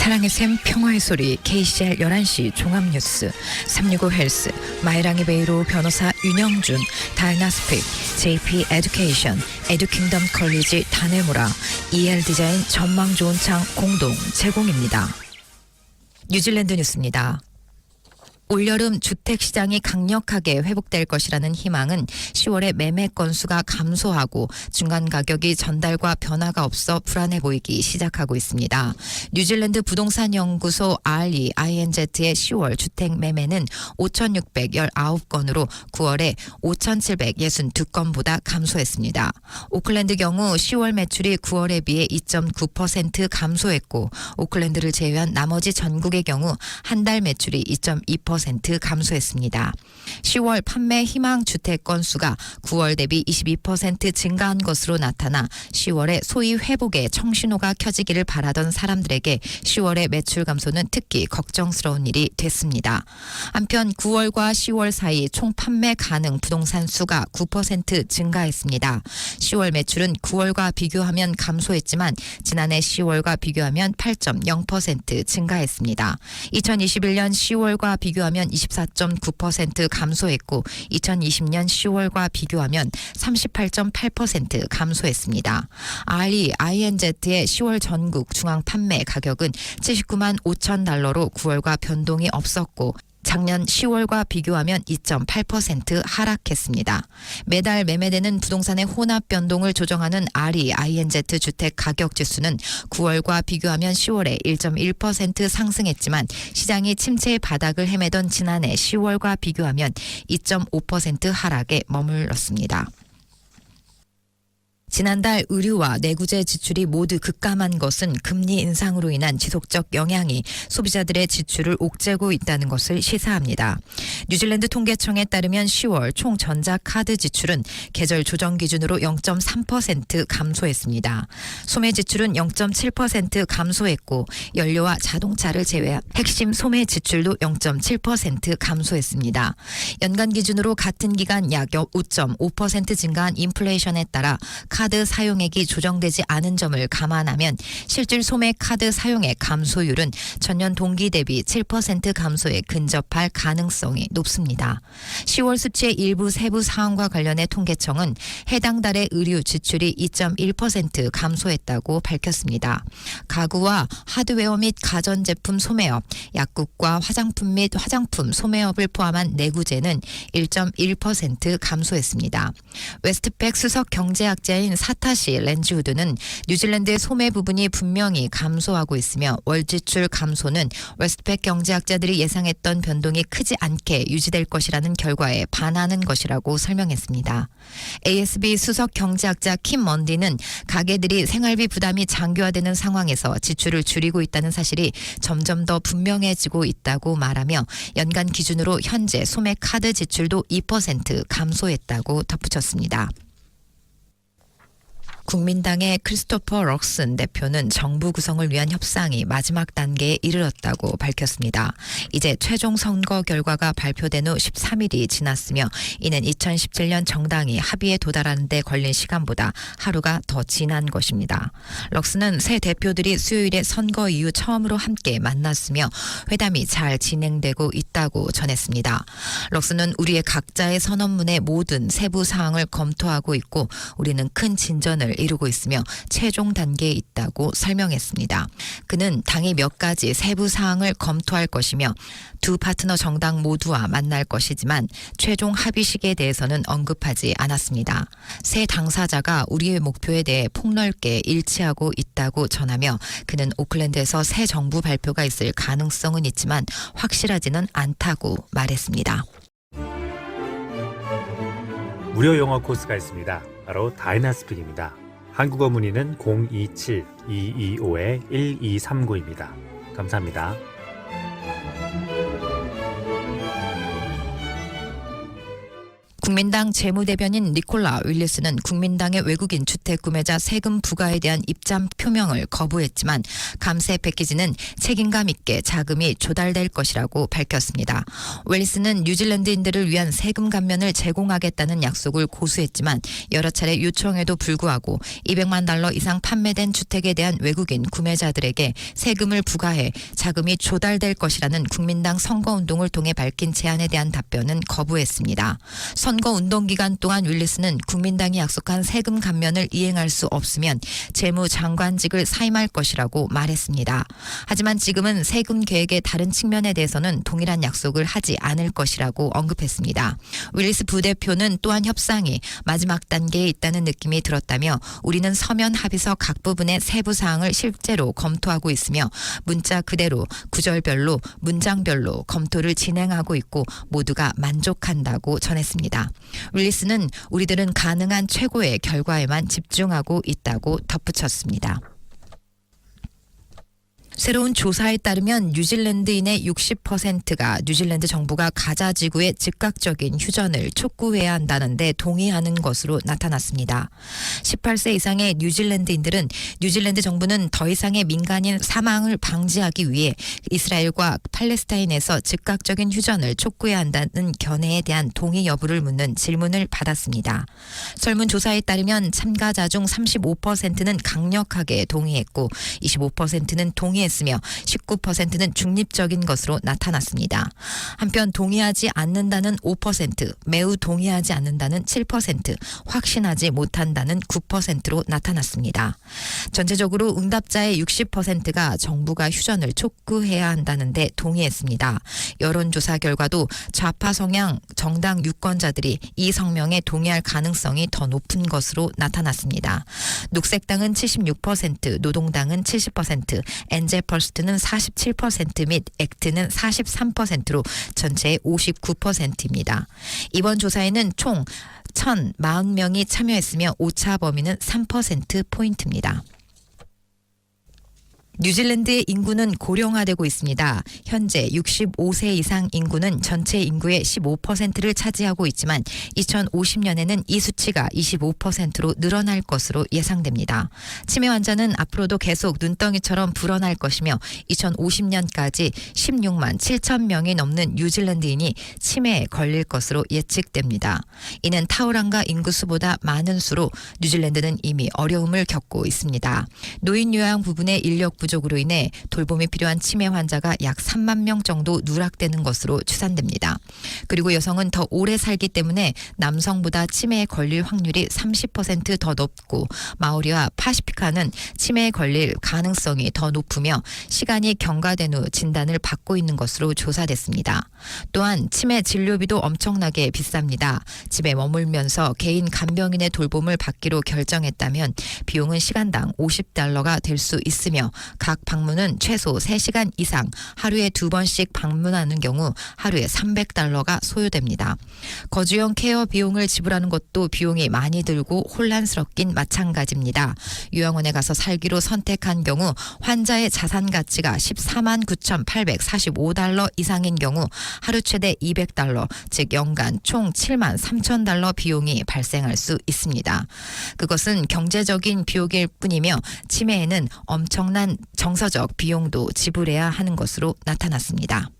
사랑의 샘 평화의 소리 KCR 11시 종합뉴스 365 헬스 마이랑이 베이로 변호사 윤영준 다이나스픽 JP 에듀케이션 에듀킹덤 컬리지 다네무라 EL 디자인 전망 좋은 창 공동 제공입니다. 뉴질랜드 뉴스입니다. 올여름 주택 시장이 강력하게 회복될 것이라는 희망은 10월에 매매 건수가 감소하고 중간 가격이 전달과 변화가 없어 불안해 보이기 시작하고 있습니다. 뉴질랜드 부동산 연구소 RE INZ의 10월 주택 매매는 5,619건으로 9월에 5,762건보다 감소했습니다. 오클랜드 경우 10월 매출이 9월에 비해 2.9% 감소했고 오클랜드를 제외한 나머지 전국의 경우 한 달 매출이 2.2% 감소했습니다. 10월 판매 희망 주택 건수가 9월 대비 22% 증가한 것으로 나타나 10월에 소위 회복의 청신호가 켜지기를 바라던 사람들에게 10월의 매출 감소는 특히 걱정스러운 일이 됐습니다. 한편 9월과 10월 사이 총 판매 가능 부동산 수가 9% 증가했습니다. 10월 매출은 9월과 비교하면 감소했지만 지난해 10월과 비교하면 8.0% 증가했습니다. 2021년 10월과 비교하면 24.9% 감소했고 2020년 10월과 비교하면 38.8% 감소했습니다. RE INZ의 10월 전국 중앙 판매 가격은 79만 5천 달러로 9월과 변동이 없었고 작년 10월과 비교하면 2.8% 하락했습니다. 매달 매매되는 부동산의 혼합 변동을 조정하는 RE INZ 주택 가격 지수는 9월과 비교하면 10월에 1.1% 상승했지만 시장이 침체의 바닥을 헤매던 지난해 10월과 비교하면 2.5% 하락에 머물렀습니다. 지난달 의류와 내구재 지출이 모두 급감한 것은 금리 인상으로 인한 지속적 영향이 소비자들의 지출을 옥죄고 있다는 것을 시사합니다. 뉴질랜드 통계청에 따르면 10월 총 전자카드 지출은 계절 조정 기준으로 0.3% 감소했습니다. 소매 지출은 0.7% 감소했고 연료와 자동차를 제외한 핵심 소매 지출도 0.7% 감소했습니다. 연간 기준으로 같은 기간 약 5.5% 증가한 인플레이션에 따라 카드 사용액이 조정되지 않은 점을 감안하면 실질 소매 카드 사용액 감소율은 전년 동기 대비 7% 감소에 근접할 가능성이 높습니다. 10월 수치의 일부 세부 사항과 관련해 통계청은 해당 달의 의류 지출이 2.1% 감소했다고 밝혔습니다. 가구와 하드웨어 및 가전제품 소매업, 약국과 화장품 및 화장품 소매업을 포함한 내구재는 1.1% 감소했습니다. 웨스트팩 수석 경제학자인 사타시 렌즈우드는 뉴질랜드의 소매 부분이 분명히 감소하고 있으며 월 지출 감소는 웨스트팩 경제학자들이 예상했던 변동이 크지 않게 유지될 것이라는 결과에 반하는 것이라고 설명했습니다. ASB 수석 경제학자 킴 먼디는 가게들이 생활비 부담이 장기화되는 상황에서 지출을 줄이고 있다는 사실이 점점 더 분명해지고 있다고 말하며 연간 기준으로 현재 소매 카드 지출도 2% 감소했다고 덧붙였습니다. 국민당의 크리스토퍼 럭슨 대표는 정부 구성을 위한 협상이 마지막 단계에 이르렀다고 밝혔습니다. 이제 최종 선거 결과가 발표된 후 13일이 지났으며 이는 2017년 정당이 합의에 도달하는 데 걸린 시간보다 하루가 더 지난 것입니다. 럭슨은 새 대표들이 수요일에 선거 이후 처음으로 함께 만났으며 회담이 잘 진행되고 있다고 전했습니다. 럭슨은 우리의 각자의 선언문의 모든 세부 사항을 검토하고 있고 우리는 큰 진전을 이루고 있으며 최종 단계에 있다고 설명했습니다. 그는 당이 몇 가지 세부 사항을 검토할 것이며 두 파트너 정당 모두와 만날 것이지만 최종 합의식에 대해서는 언급하지 않았습니다. 새 당사자가 우리의 목표에 대해 폭넓게 일치하고 있다고 전하며 그는 오클랜드에서 새 정부 발표가 있을 가능성은 있지만 확실하지는 않다고 말했습니다. 무료 영어 코스가 있습니다. 바로 다이나스픽입니다. 한국어 문의는 027-225-1239입니다. 감사합니다. 국민당 재무대변인 니콜라 윌리스는 국민당의 외국인 주택 구매자 세금 부과에 대한 입장 표명을 거부했지만 감세 패키지는 책임감 있게 자금이 조달될 것이라고 밝혔습니다. 웰리스는 뉴질랜드인들을 위한 세금 감면을 제공하겠다는 약속을 고수했지만 여러 차례 요청에도 불구하고 200만 달러 이상 판매된 주택에 대한 외국인 구매자들에게 세금을 부과해 자금이 조달될 것이라는 국민당 선거운동을 통해 밝힌 제안에 대한 답변은 거부했습니다. 선거 운동 기간 동안 윌리스는 국민당이 약속한 세금 감면을 이행할 수 없으면 재무장관직을 사임할 것이라고 말했습니다. 하지만 지금은 세금 계획의 다른 측면에 대해서는 동일한 약속을 하지 않을 것이라고 언급했습니다. 윌리스 부대표는 또한 협상이 마지막 단계에 있다는 느낌이 들었다며 우리는 서면 합의서 각 부분의 세부 사항을 실제로 검토하고 있으며 문자 그대로 구절별로 문장별로 검토를 진행하고 있고 모두가 만족한다고 전했습니다. 윌리스는 우리들은 가능한 최고의 결과에만 집중하고 있다고 덧붙였습니다. 새로운 조사에 따르면 뉴질랜드인의 60%가 뉴질랜드 정부가 가자 지구의 즉각적인 휴전을 촉구해야 한다는데 동의하는 것으로 나타났습니다. 18세 이상의 뉴질랜드인들은 뉴질랜드 정부는 더 이상의 민간인 사망을 방지하기 위해 이스라엘과 팔레스타인에서 즉각적인 휴전을 촉구해야 한다는 견해에 대한 동의 여부를 묻는 질문을 받았습니다. 설문조사에 따르면 참가자 중 35%는 강력하게 동의했고 25%는 동의 했으며 19%는 중립적인 것으로 나타났습니다. 한편 동의하지 않는다는 5%, 매우 동의하지 않는다는 7%, 확신하지 못한다는 9%로 나타났습니다. 전체적으로 응답자의 60%가 정부가 휴전을 촉구해야 한다는데 동의했습니다. 여론조사 결과도 좌파 성향 정당 유권자들이 이 성명에 동의할 가능성이 더 높은 것으로 나타났습니다. 녹색당은 76%, 노동당은 70%, 엔제 퍼스트는 47%및 액트는 43%로 전체의 59%입니다. 이번 조사에는 총 1,040명이 참여했으며 오차 범위는 3%포인트입니다. 뉴질랜드의 인구는 고령화되고 있습니다. 현재 65세 이상 인구는 전체 인구의 15%를 차지하고 있지만 2050년에는 이 수치가 25%로 늘어날 것으로 예상됩니다. 치매 환자는 앞으로도 계속 눈덩이처럼 불어날 것이며 2050년까지 16만 7천 명이 넘는 뉴질랜드인이 치매에 걸릴 것으로 예측됩니다. 이는 타우랑과 인구수보다 많은 수로 뉴질랜드는 이미 어려움을 겪고 있습니다. 노인 요양 부분의 인력 부족 으로 인해 돌봄이 필요한 치매 환자가 약 3만 명 정도 누락되는 것으로 추산됩니다. 그리고 여성은 더 오래 살기 때문에 남성보다 치매에 걸릴 확률이 30%더 높고 마오리와 파시피카는 치매에 걸릴 가능성이 더 높으며 시간이 경과된 후 진단을 받고 있는 것으로 조사됐습니다. 또한 치매 진료비도 엄청나게 비쌉니다. 집에 머물면서 개인 간병인의 돌봄을 받기로 결정했다면 비용은 시간당 50달러가 될 수 있으며 각 방문은 최소 3시간 이상 하루에 두 번씩 방문하는 경우 하루에 300달러가 소요됩니다. 거주용 케어 비용을 지불하는 것도 비용이 많이 들고 혼란스럽긴 마찬가지입니다. 요양원에 가서 살기로 선택한 경우 환자의 자산 가치가 14만 9,845달러 이상인 경우 하루 최대 200달러, 즉 연간 총 7만 3천 달러 비용이 발생할 수 있습니다. 그것은 경제적인 비용일 뿐이며 치매에는 엄청난 정서적 비용도 지불해야 하는 것으로 나타났습니다.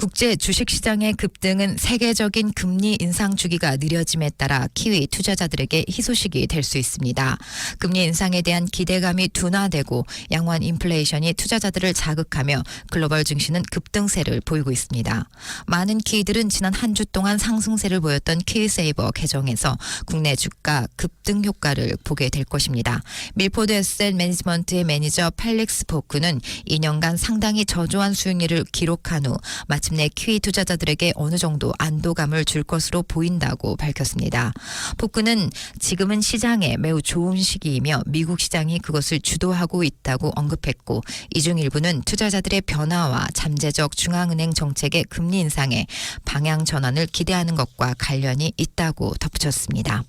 국제 주식시장의 급등은 세계적인 금리 인상 주기가 느려짐에 따라 키위 투자자들에게 희소식이 될 수 있습니다. 금리 인상에 대한 기대감이 둔화되고 양호한 인플레이션이 투자자들을 자극하며 글로벌 증시는 급등세를 보이고 있습니다. 많은 키위들은 지난 한 주 동안 상승세를 보였던 키위세이버 계정에서 국내 주가 급등 효과를 보게 될 것입니다. 밀포드 에셋 매니지먼트의 매니저 펠릭스 포크는 2년간 상당히 저조한 수익률을 기록한 후 마침 내 키위 투자자들에게 어느 정도 안도감을 줄 것으로 보인다고 밝혔습니다. 포크는 지금은 시장에 매우 좋은 시기이며 미국 시장이 그것을 주도하고 있다고 언급했고 이 중 일부는 투자자들의 변화와 잠재적 중앙은행 정책의 금리 인상에 방향 전환을 기대하는 것과 관련이 있다고 덧붙였습니다.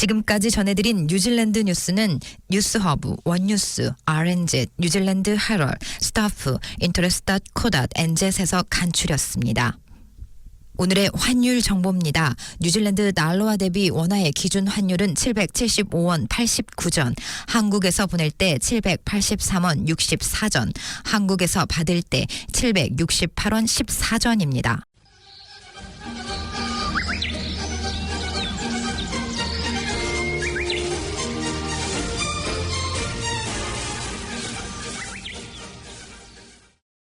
지금까지 전해드린 뉴질랜드 뉴스는 뉴스허브, 원뉴스, RNZ, 뉴질랜드 헤럴, 스타프, 인터레스트.co.nz에서 간추렸습니다. 오늘의 환율 정보입니다. 뉴질랜드 달러와 대비 원화의 기준 환율은 775원 89전, 한국에서 보낼 때 783원 64전, 한국에서 받을 때 768원 14전입니다.